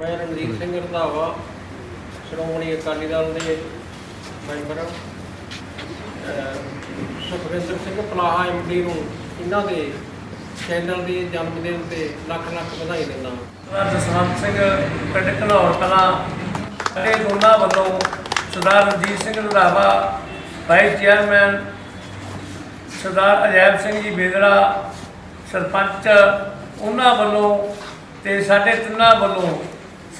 ਮੈਂ ਰਣਜੀਤ ਸਿੰਘ ਰੰਧਾਵਾ, ਸ਼੍ਰੋਮਣੀ ਅਕਾਲੀ ਦਲ ਦੇ ਮੈਂਬਰ ਹਾਂ। ਸੁਖਵਿੰਦਰ ਸਿੰਘ ਪਲਾਹਾ ਐਮਡੀ ਨੂੰ ਇਹਨਾਂ ਦੇ ਚੈਨਲ ਦੇ ਜਨਮ ਦਿਨ ਤੇ ਲੱਖ ਲੱਖ ਵਧਾਈ ਦਿੰਦਾ ਸਰਦਾਰ ਜਸਵੰਤ ਸਿੰਘ, ਪਿੰਡ ਘਨੌਰ ਕਲਾਂ ਇਹ ਦੋਨਾਂ ਵੱਲੋਂ ਸਰਦਾਰ ਰਣਜੀਤ ਸਿੰਘ ਰੰਧਾਵਾ ਵਾਈਸ ਚੇਅਰਮੈਨ ਸਰਦਾਰ ਅਜੈਬ ਸਿੰਘ ਜੀ ਬੇਦੜਾ ਸਰਪੰਚ, ਉਹਨਾਂ ਵੱਲੋਂ ਤੇ ਸਾਡੇ ਤਿੰਨਾਂ ਵੱਲੋਂ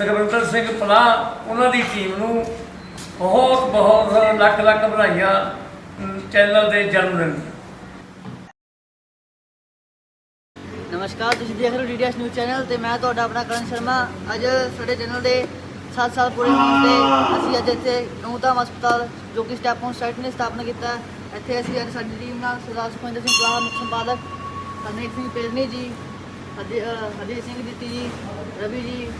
ਸੁਖਵਿੰਦਰ ਸਿੰਘ ਪਲਾਹ ਉਹਨਾਂ ਦੀ ਟੀਮ ਨੂੰ ਬਹੁਤ ਬਹੁਤ ਲੱਖ ਲੱਖ ਵਧਾਈਆਂ ਚੈਨਲ ਦੇ ਜਨਮ ਦਿਨ ਨਮਸਕਾਰ, ਤੁਸੀਂ ਦੇਖ ਰਹੇ ਹੋ ਡੀਡੀਐਸ ਨਿਊਜ਼ ਚੈਨਲ ਤੇ ਮੈਂ ਤੁਹਾਡਾ ਆਪਣਾ ਕਰਨ ਸ਼ਰਮਾ। ਅੱਜ ਸਾਡੇ ਚੈਨਲ ਦੇ 7 ਸਾਲ ਪੂਰੇ ਹੋਣ ਤੇ ਅਸੀਂ ਅੱਜ ਇੱਥੇ ਗਊਧਾਮ ਹਸਪਤਾਲ ਜੋ ਕਿ ਸਟੈਪ ਔਨ ਸਾਈਟ ਨੇ ਸਥਾਪਨਾ ਕੀਤਾ। ਇੱਥੇ ਅਸੀਂ ਅੱਜ ਸਾਡੀ ਟੀਮ ਨਾਲ ਸਰਦਾਰ ਸੁਖਵਿੰਦਰ ਸਿੰਘ ਪਲਾਹਾ ਮੁੱਖ ਸੰਪਾਦਕ ਹਰਨੀਤ ਸਿੰਘ ਪੇਰਨੀ ਜੀ ਹਰਜੀਤ ਸਿੰਘ ਦਿੱਤੀ ਜੀ, ਰਵੀ ਜੀ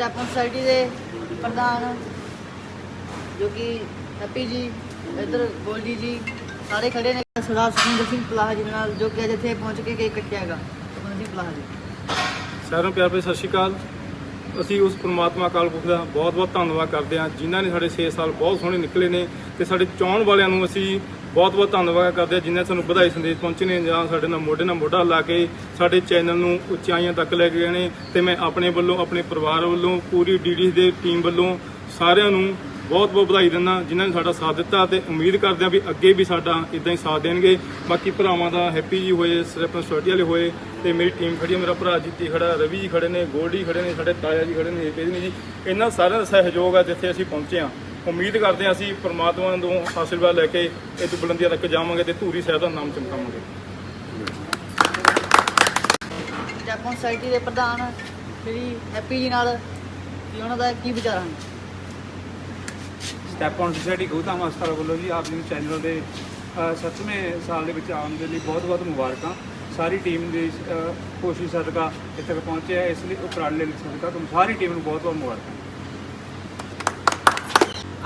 ਸਟੈਪ ਸੋਸਾਇਟੀ ਦੇ ਪ੍ਰਧਾਨ, ਜੋ ਕਿ ਹੈਪੀ ਜੀ, ਇੱਧਰ ਗੋਲਡੀ ਜੀ, ਸਾਰੇ ਖੜੇ ਨੇ, ਸਰਦਾਰ ਸੁਖਵਿੰਦਰ ਸਿੰਘ ਪਲਾਹਾ ਜੀ ਨਾਲ, ਜੋ ਕਿ ਅੱਜ ਇੱਥੇ ਪਹੁੰਚ ਕੇ ਕੇਕ ਕੱਟਿਆ ਹੈਗਾ ਸਿੰਘ ਪਲਾਹਾ ਜੀ। ਸਾਰਿਆਂ ਨੂੰ ਪਿਆਰ ਭਰੀ ਸਤਿ ਸ਼੍ਰੀ ਅਕਾਲ। ਅਸੀਂ ਉਸ ਪ੍ਰਮਾਤਮਾ ਅਕਾਲ ਪੁਰਖ ਦਾ ਬਹੁਤ-ਬਹੁਤ ਧੰਨਵਾਦ ਕਰਦੇ ਹਾਂ, ਜਿਨ੍ਹਾਂ ਨੇ ਸਾਡੇ 6 ਸਾਲ ਬਹੁਤ ਸੋਹਣੇ ਨਿਕਲੇ ਨੇ ਤੇ ਸਾਡੇ ਚਾਹਣ ਵਾਲਿਆਂ ਨੂੰ ਅਸੀਂ ਬਹੁਤ-ਬਹੁਤ ਧੰਨਵਾਦ ਕਰਦੇ ਹਾਂ ਜਿਨ੍ਹਾਂ ਸਾਨੂੰ ਵਧਾਈ ਸੰਦੇਸ਼ ਪਹੁੰਚੇ ਨੇ ਜਾਂ ਸਾਡੇ ਨਾਲ ਮੋਢੇ ਨਾਲ ਮੋਢਾ ਲਾ ਕੇ ਸਾਡੇ ਚੈਨਲ ਨੂੰ ਉਚਾਈਆਂ ਤੱਕ ਲੈ ਕੇ ਗਏ ਨੇ ਤੇ ਮੈਂ ਆਪਣੇ ਵੱਲੋਂ, ਆਪਣੇ ਪਰਿਵਾਰ ਵੱਲੋਂ, ਪੂਰੀ ਡੀਡੀ ਦੇ ਟੀਮ ਵੱਲੋਂ ਸਾਰਿਆਂ ਨੂੰ ਬਹੁਤ ਬਹੁਤ ਵਧਾਈ ਦਿੰਦਾ, ਜਿਨ੍ਹਾਂ ਨੇ ਸਾਡਾ ਸਾਥ ਦਿੱਤਾ ਤੇ ਉਮੀਦ ਕਰਦੇ ਹਾਂ ਵੀ ਅੱਗੇ ਵੀ ਸਾਡਾ ਇਦਾਂ ਹੀ ਸਾਥ ਦੇਣਗੇ। ਬਾਕੀ ਭਰਾਵਾਂ ਦਾ ਹੈਪੀ ਜੀ ਹੋਏ ਸਰਪੰਚ ਸੋਸਾਇਟੀ ਵਾਲੇ ਹੋਏ ਤੇ ਮੇਰੀ ਟੀਮ ਖੜੀ ਹੈ, ਮੇਰਾ ਭਰਾ ਜੀਤੀ ਖੜਾ, ਰਵੀ ਜੀ ਖੜੇ ਨੇ, ਗੋਲਡੀ ਖੜੇ ਨੇ, ਸਾਡੇ ਤਾਇਆ ਜੀ ਖੜੇ ਨੇ ਏਕੇ ਜੀ ਨੇ ਜੀ। ਇਹਨਾਂ ਸਾਰਿਆਂ ਦਾ ਸਹਿਯੋਗ ਹੈ ਜਿੱਥੇ ਅਸੀਂ ਪਹੁੰਚੇ ਹਾਂ। ਉਮੀਦ ਕਰਦੇ ਹਾਂ ਅਸੀਂ ਪ੍ਰਮਾਤਮਾ ਤੋਂ ਆਸ਼ੀਰਵਾਦ ਲੈ ਕੇ ਇਹ ਤੋਂ ਬੁਲੰਦੀਆਂ ਤੱਕ ਜਾਵਾਂਗੇ ਤੇ ਧੂਰੀ ਸਾਹਿਬ ਦਾ ਨਾਮ ਚਮਕਾਵਾਂਗੇ। ਸਟੈਪ ਔਨ ਸੋਸਾਇਟੀ ਦੇ ਪ੍ਰਧਾਨ ਸ਼੍ਰੀ ਹੈਪੀ ਜੀ ਨਾਲ ਕੀ ਉਹਨਾਂ ਦਾ ਕੀ ਵਿਚਾਰ ਹਨ? ਸਟੈਪ ਔਨ ਸੋਸਾਇਟੀ ਗੌਤਮ ਹਸਪਤਾਲ ਵੱਲੋਂ ਜੀ ਆਪ ਜੀ ਨੂੰ ਚੈਨਲ ਦੇ 7ਵੇਂ ਸਾਲ ਦੇ ਵਿੱਚ ਆਉਣ ਦੇ ਲਈ ਬਹੁਤ-ਬਹੁਤ ਮੁਬਾਰਕਾਂ। ਸਾਰੀ ਟੀਮ ਦੀ ਕੋਸ਼ਿਸ਼ ਸਦਕਾ ਇੱਥੇ ਤੱਕ ਪਹੁੰਚੇ ਹੈ। ਇਸ ਲਈ ਉਪਰਾਲੇ ਲਈ ਸਦਕਾ ਤੁਹਾਨੂੰ ਸਾਰੀ ਟੀਮ ਨੂੰ ਬਹੁਤ-ਬਹੁਤ ਮੁਬਾਰਕਾਂ।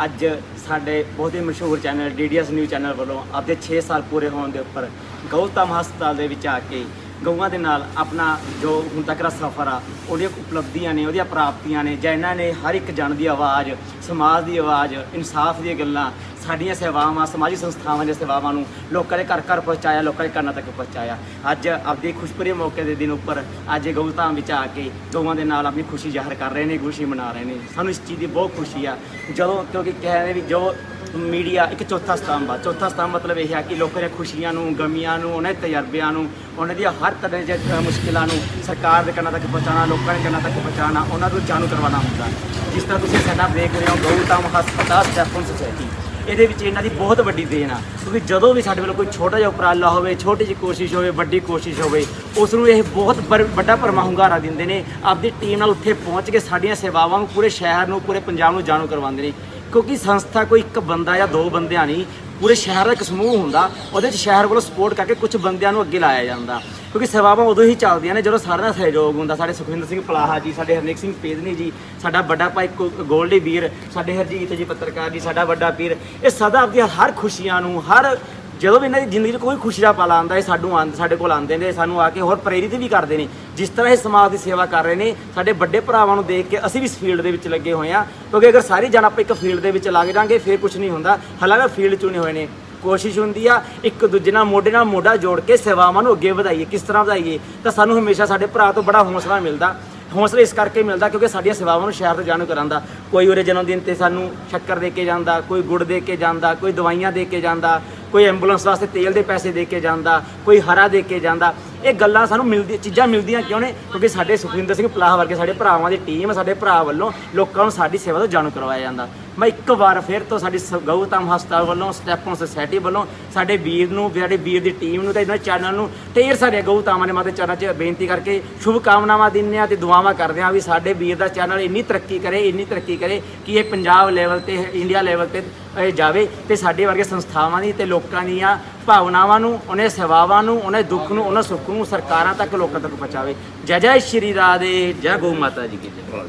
ਅੱਜ ਸਾਡੇ ਬਹੁਤ ਹੀ ਮਸ਼ਹੂਰ ਚੈਨਲ ਡੀਡੀਐਸ ਨਿਊਜ਼ ਚੈਨਲ ਵੱਲੋਂ ਆਪਦੇ 6 ਸਾਲ ਪੂਰੇ ਹੋਣ ਦੇ ਉੱਪਰ ਗਊਤਮ ਹਸਪਤਾਲ ਦੇ ਵਿੱਚ ਆ ਕੇ ਗਊਆਂ ਦੇ ਨਾਲ ਆਪਣਾ ਜੋ ਹੁਣ ਤੱਕ ਦਾ ਸਫ਼ਰ ਆ, ਉਹਦੀਆਂ ਉਪਲਬਧੀਆਂ ਨੇ, ਉਹਦੀਆਂ ਪ੍ਰਾਪਤੀਆਂ ਨੇ, ਜਾਂ ਇਹਨਾਂ ਨੇ ਹਰ ਇੱਕ ਜਨ ਦੀ ਆਵਾਜ਼, ਸਮਾਜ ਦੀ ਆਵਾਜ਼, ਇਨਸਾਫ ਦੀਆਂ ਗੱਲਾਂ ਸਾਡੀਆਂ ਸੇਵਾਵਾਂ, ਸਮਾਜਿਕ ਸੰਸਥਾਵਾਂ ਦੀਆਂ ਸੇਵਾਵਾਂ ਨੂੰ ਲੋਕਾਂ ਦੇ ਘਰ ਘਰ ਪਹੁੰਚਾਇਆ, ਲੋਕਾਂ ਦੇ ਕੰਨਾਂ ਤੱਕ ਪਹੁੰਚਾਇਆ। ਅੱਜ ਆਪਦੇ ਖੁਸ਼ਪਰੀ ਮੌਕੇ ਦੇ ਦਿਨ ਉੱਪਰ ਅੱਜ ਇਹ ਗਊਧਾਮ ਵਿੱਚ ਆ ਕੇ ਗਊਆਂ ਦੇ ਨਾਲ ਆਪਣੀ ਖੁਸ਼ੀ ਜ਼ਾਹਰ ਕਰ ਰਹੇ ਨੇ ਖੁਸ਼ੀ ਮਨਾ ਰਹੇ ਨੇ। ਸਾਨੂੰ ਇਸ ਚੀਜ਼ ਦੀ ਬਹੁਤ ਖੁਸ਼ੀ ਆ। ਜਦੋਂ ਕਿਉਂਕਿ ਕਹਿੰਦੇ ਵੀ ਜੋ ਮੀਡੀਆ ਇੱਕ ਚੌਥਾ ਸਤੰਭ ਆ। ਚੌਥਾ ਸਤੰਭ ਮਤਲਬ ਇਹ ਆ ਕਿ ਲੋਕਾਂ ਦੀਆਂ ਖੁਸ਼ੀਆਂ ਨੂੰ, ਗਮੀਆਂ ਨੂੰ, ਉਹਨਾਂ ਦੇ ਤਜਰਬਿਆਂ ਨੂੰ, ਉਹਨਾਂ ਦੀਆਂ ਹਰ ਤਰ੍ਹਾਂ ਦੀਆਂ ਮੁਸ਼ਕਿਲਾਂ ਨੂੰ ਸਰਕਾਰ ਦੇ ਕੰਨਾਂ ਤੱਕ ਪਹੁੰਚਾਉਣਾ, ਲੋਕਾਂ ਦੇ ਕੰਨਾਂ ਤੱਕ ਪਹੁੰਚਾਉਣਾ, ਉਹਨਾਂ ਨੂੰ ਜਾਣੂ ਕਰਵਾਉਣਾ ਹੁੰਦਾ। ਜਿਸ ਤਰ੍ਹਾਂ ਤੁਸੀਂ ਸਾਡਾ ਦੇਖ ਰਹੇ ਹੋ ਗਊਤਮ ਹਸਪਤਾਲ ਸਟੈਫਨ ਸੁਸਾਇਟੀ। ਇਹਦੇ ਵਿੱਚ ਇਹਨਾਂ ਦੀ ਬਹੁਤ ਵੱਡੀ ਦੇਣ ਆ। ਕਿਉਂਕਿ ਜਦੋਂ ਵੀ ਸਾਡੇ ਵੱਲੋਂ ਕੋਈ ਛੋਟਾ ਜਿਹਾ ਉਪਰਾਲਾ ਹੋਵੇ, ਛੋਟੀ ਜਿਹੀ ਕੋਸ਼ਿਸ਼ ਹੋਵੇ, ਵੱਡੀ ਕੋਸ਼ਿਸ਼ ਹੋਵੇ, ਉਸ ਨੂੰ ਇਹ ਬਹੁਤ ਬਰ- ਵੱਡਾ ਪਰਮਾ ਹੁੰਗਾਰਾ ਦਿੰਦੇ ਨੇ। ਆਪਦੀ ਟੀਮ ਨਾਲ ਉੱਥੇ ਪਹੁੰਚ ਕੇ ਸਾਡੀਆਂ ਸੇਵਾਵਾਂ ਨੂੰ ਪੂਰੇ ਸ਼ਹਿਰ ਨੂੰ, ਪੂਰੇ ਪੰਜਾਬ ਨੂੰ ਜਾਣੂ ਕਰਵਾਉਂਦੇ ਨੇ। ਕਿਉਂਕਿ ਸੰਸਥਾ ਕੋਈ ਇੱਕ ਬੰਦਾ ਜਾਂ ਦੋ ਬੰਦਿਆਂ ਨਹੀਂ, ਪੂਰੇ ਸ਼ਹਿਰ ਦਾ ਇੱਕ ਸਮੂਹ ਹੁੰਦਾ। ਉਹਦੇ ਵਿੱਚ ਸ਼ਹਿਰ ਕੋਲੋਂ ਸਪੋਰਟ ਕਰਕੇ ਕੁਝ ਬੰਦਿਆਂ ਨੂੰ ਅੱਗੇ ਲਾਇਆ ਜਾਂਦਾ। ਕਿਉਂਕਿ ਸੇਵਾਵਾਂ ਉਦੋਂ ਹੀ ਚੱਲਦੀਆਂ ਨੇ ਜਦੋਂ ਸਾਰਿਆਂ ਦਾ ਸਹਿਯੋਗ ਹੁੰਦਾ। ਸਾਡੇ ਸੁਖਵਿੰਦਰ ਸਿੰਘ ਪਲਾਹਾ ਜੀ, ਸਾਡੇ ਹਰਨੇਕ ਸਿੰਘ ਪੇਦਨੀ ਜੀ, ਸਾਡਾ ਵੱਡਾ ਭਾਈ ਕੋ- ਗੋਲਡੀ ਵੀਰ, ਸਾਡੇ ਹਰਜੀਤ ਜੀ ਪੱਤਰਕਾਰ ਜੀ, ਸਾਡਾ ਵੱਡਾ ਵੀਰ, ਇਹ ਸਦਾ ਆਪਣੀਆਂ ਹਰ ਖੁਸ਼ੀਆਂ ਨੂੰ, ਹਰ ਜਦੋਂ ਵੀ ਇਹਨਾਂ ਦੀ ਜ਼ਿੰਦਗੀ 'ਚ ਕੋਈ ਖੁਸ਼ੀ ਦਾ ਪਲ ਆਉਂਦਾ ਹੈ ਸਾਨੂੰ ਆਂਦ ਸਾਡੇ ਕੋਲ ਆਉਂਦੇ ਨੇ ਸਾਨੂੰ ਆ ਕੇ ਹੋਰ ਪ੍ਰੇਰਿਤ ਵੀ ਕਰਦੇ ਨੇ। ਜਿਸ ਤਰ੍ਹਾਂ ਇਹ ਸਮਾਜ ਦੀ ਸੇਵਾ ਕਰ ਰਹੇ ਨੇ, ਸਾਡੇ ਵੱਡੇ ਭਰਾਵਾਂ ਨੂੰ ਦੇਖ ਕੇ ਅਸੀਂ ਵੀ ਇਸ ਫੀਲਡ ਦੇ ਵਿੱਚ ਲੱਗੇ ਹੋਏ ਆ ਕਿਉਂਕਿ ਅਗਰ ਸਾਰੀ ਜਣ ਆਪਾਂ ਇੱਕ ਫੀਲਡ ਦੇ ਵਿੱਚ ਲੱਗ ਜਾਾਂਗੇ, ਫਿਰ ਕੁਝ ਨਹੀਂ ਹੁੰਦਾ। ਹਾਲਾਂਕਿ ਫੀਲਡ ਚੁਣੇ ਹੋਏ ਨੇ। ਕੋਸ਼ਿਸ਼ ਹੁੰਦੀ ਆ ਇੱਕ ਦੂਜੇ ਨਾਲ ਮੋਢੇ ਨਾਲ ਮੋਢਾ ਜੋੜ ਕੇ ਸੇਵਾਵਾਂ ਨੂੰ ਅੱਗੇ ਵਧਾਈਏ, ਕਿਸ ਤਰ੍ਹਾਂ ਵਧਾਈਏ, ਤਾਂ ਸਾਨੂੰ ਹਮੇਸ਼ਾ ਸਾਡੇ ਭਰਾ ਤੋਂ ਬੜਾ ਹੌਸਲਾ ਮਿਲਦਾ। ਹੌਸਲਾ ਇਸ ਕਰਕੇ ਮਿਲਦਾ ਕਿਉਂਕਿ ਸਾਡੀਆਂ ਸੇਵਾਵਾਂ ਨੂੰ ਸ਼ਹਿਰ ਤੋਂ ਜਾਣੂ ਕਰਾਂਦਾ। ਕੋਈ ਉਰੇ ਜਨਮ ਦਿਨ ਤੇ ਸਾਨੂੰ ਸ਼ੱਕਰ ਦੇ ਕੇ ਜਾਂਦਾ, ਕੋਈ ਗੁੜ ਦੇ ਕੇ ਜਾਂਦਾ, ਕੋਈ ਦਵਾਈਆਂ ਦੇ ਕੇ ਜਾਂਦਾ, ਕੋਈ ਐਂਬੂਲੈਂਸ ਵਾਸਤੇ ਤੇਲ ਦੇ ਪੈਸੇ ਦੇ ਕੇ ਜਾਂਦਾ, ਕੋਈ ਹਰਾ ਦੇ ਕੇ ਜਾਂਦਾ। ਇਹ ਗੱਲਾਂ ਸਾਨੂੰ ਮਿਲਦੀ, ਚੀਜ਼ਾਂ ਮਿਲਦੀਆਂ ਕਿਉਂ ਨੇ? ਕਿਉਂਕਿ ਸਾਡੇ ਸੁਖਵਿੰਦਰ ਸਿੰਘ ਪਲਾਹ ਵਰਗੇ ਸਾਡੇ ਭਰਾਵਾਂ ਦੀ ਟੀਮ ਸਾਡੇ ਭਰਾ ਵੱਲੋਂ ਲੋਕਾਂ ਨੂੰ ਸਾਡੀ ਸੇਵਾ ਤੋਂ ਜਾਣੂ ਕਰਵਾਇਆ ਜਾਂਦਾ। ਮੈਂ ਇੱਕ ਵਾਰ ਫਿਰ ਤੋਂ ਸਾਡੀ ਸ- ਗਊਤਮ ਹਸਪਤਾਲ ਵੱਲੋਂ, ਸਟੈਪ ਸੁਸਾਇਟੀ ਵੱਲੋਂ, ਸਾਡੇ ਵੀਰ ਨੂੰ, ਸਾਡੇ ਵੀਰ ਦੀ ਟੀਮ ਨੂੰ ਤੇ ਇਹਨਾਂ ਚੈਨਲ ਨੂੰ ਢੇਰ ਸਾਰੇ ਗਊਤਾਮਾਂ ਨੇ ਮਾਤੇ ਚਰਨਾਂ 'ਚ ਬੇਨਤੀ ਕਰਕੇ ਸ਼ੁਭ ਕਾਮਨਾਵਾਂ ਦਿੰਦੇ ਆ ਤੇ ਦੁਆਵਾਂ ਕਰਦੇ ਆ ਵੀ ਸਾਡੇ ਵੀਰ ਦਾ ਚੈਨਲ ਇੰਨੀ ਤਰੱਕੀ ਕਰੇ, ਇੰਨੀ ਤਰੱਕੀ ਕਰੇ ਕਿ ਇਹ ਪੰਜਾਬ ਲੈਵਲ ਤੇ ਇੰਡੀਆ ਲੈਵਲ ਤੇ, ਇਹ ਜਾਵੇ ਤੇ ਸਾਡੇ ਵਰਗੇ ਸੰਸਥਾਵਾਂ ਦੀ ਤੇ ਲੋਕਾਂ ਦੀਆਂ ਭਾਵਨਾਵਾਂ ਨੂੰ, ਉਹਨੇ ਸੇਵਾਵਾਂ ਨੂੰ, ਉਹਨੇ ਦੁੱਖ ਨੂੰ, ਉਹਨਾਂ ਸੁੱਖ ਨੂੰ ਸਰਕਾਰਾਂ ਤੱਕ ਲੋਕਾਂ ਤੱਕ ਪਹੁੰਚਾਵੇ। ਜੈ ਜੈ ਸ਼੍ਰੀ ਰਾਧੇ, ਜੈ ਗਊ ਮਾਤਾ ਜੀ ਕੀ ਜੈ।